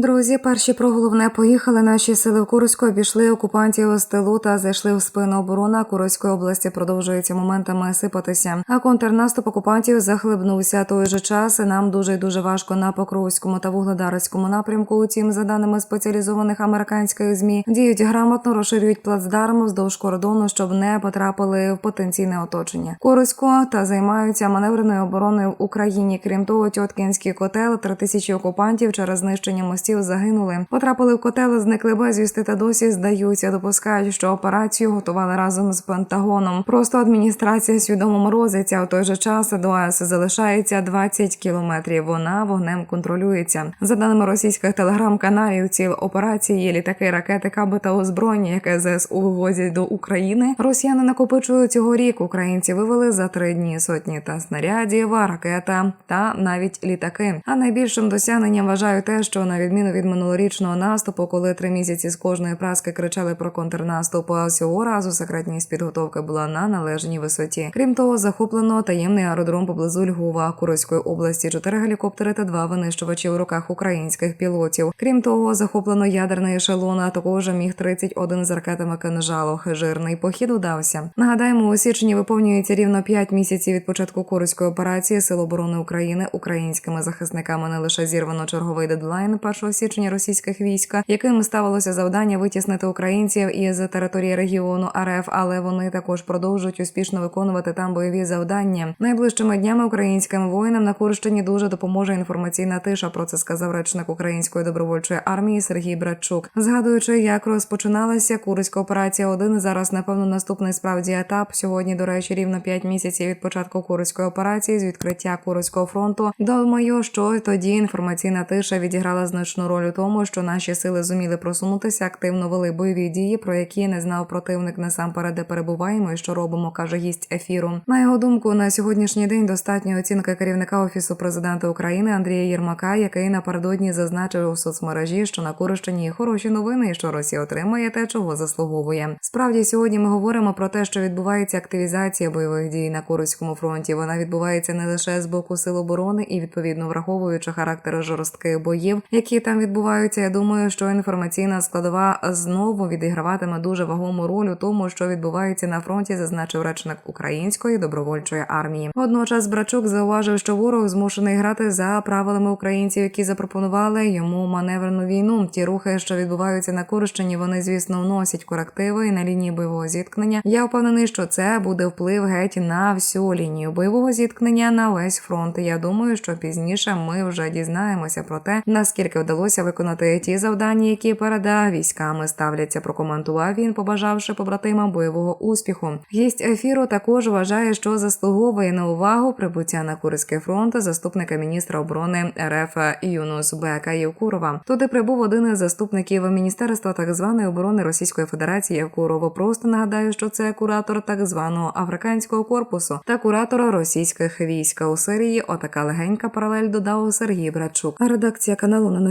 Друзі, перші про головне поїхали. Наші сили в Курську обійшли окупантів з тилу та зайшли в спину оборона Курської області. Продовжується моментами сипатися. А контрнаступ окупантів захлебнувся той же час. Нам дуже і дуже важко на Покровському та Вугледарському напрямку. Утім, за даними спеціалізованих американських змі, діють грамотно, розширюють плацдарм вздовж кордону, щоб не потрапили в потенційне оточення. Курську та займаються маневреною обороною в Україні. Крім того, Тьоткінський котел три тисячі окупантів через знищення мостів загинули. Потрапили в котел, зникли безвісти та досі здаються. Допускають, що операцію готували разом з Пентагоном. Просто адміністрація свідомо морозиться. У той же час до АЕС залишається 20 кілометрів. Вона вогнем контролюється. За даними російських телеграм-каналів, ціль операції літаки, ракети, каби та озброєння, яке ЗСУ вивозять до України. Росіяни накопичують цього рік. Українці вивели за три дні сотні та снарядів, ракета та навіть літаки. А найбільшим досягненням вважаю те, що на відміну від минулорічного наступу, коли три місяці з кожної праски кричали про контрнаступ, а цього разу секретність підготовки була на належній висоті. Крім того, захоплено таємний аеродром поблизу Львова, Курської області, чотири гелікоптери та два винищувачі у руках українських пілотів. Крім того, захоплено ядерний ешелон, а також міг 31 з ракетами кинжалу. Жирний похід удався. Нагадаємо, у січні виповнюється рівно 5 місяців від початку Курської операції Сил оборони України українськими захисниками не лише зірвано черговий дедлайн 1 січня російських війська, яким ставилося завдання витіснити українців із території регіону РФ, але вони також продовжують успішно виконувати там бойові завдання. Найближчими днями українським воїнам на Курщині дуже допоможе інформаційна тиша. Про це сказав речник української добровольчої армії Сергій Братчук, згадуючи, як розпочиналася Курська операція. 1 зараз, напевно, наступний справді етап. Сьогодні, до речі, рівно 5 місяців від початку Курської операції з відкриття Курського фронту. Думаю, що тоді інформаційна тиша відіграла значну роль у тому, що наші сили зуміли просунутися, активно вели бойові дії, про які не знав противник насамперед, де перебуваємо і що робимо, каже гість ефіру. На його думку, на сьогоднішній день достатньо оцінки керівника офісу президента України Андрія Єрмака, який напередодні зазначив у соцмережі, що на Курищині є хороші новини, і що Росія отримає те, чого заслуговує. Справді, сьогодні ми говоримо про те, що відбувається активізація бойових дій на Курському фронті. Вона відбувається не лише з боку сил оборони і відповідно враховуючи характер жорстких боїв, які там відбуваються. Я думаю, що інформаційна складова знову відіграватиме дуже вагому роль у тому, що відбувається на фронті, зазначив речник української добровольчої армії. Водночас Брачук зауважив, що ворог змушений грати за правилами українців, які запропонували йому маневрену війну. Ті рухи, що відбуваються на Курщині, вони звісно вносять корективи і на лінії бойового зіткнення. Я впевнений, що це буде вплив геть на всю лінію бойового зіткнення на весь фронт. Я думаю, що пізніше ми вже дізнаємося про те, наскільки вдалося виконати ті завдання, які переда військами ставляться. Прокоментував він, побажавши побратимам бойового успіху. Гість ефіру також вважає, що заслуговує на увагу прибуття на Курський фронт заступника міністра оборони РФ Юнус Бека Євкурова. Туди прибув один із заступників міністерства так званої оборони Російської Федерації Євкурова. Просто нагадаю, що це куратор так званого африканського корпусу та куратор російських військ у Сирії. Отака легенька паралель додав Сергій Брачук. Редакція каналу не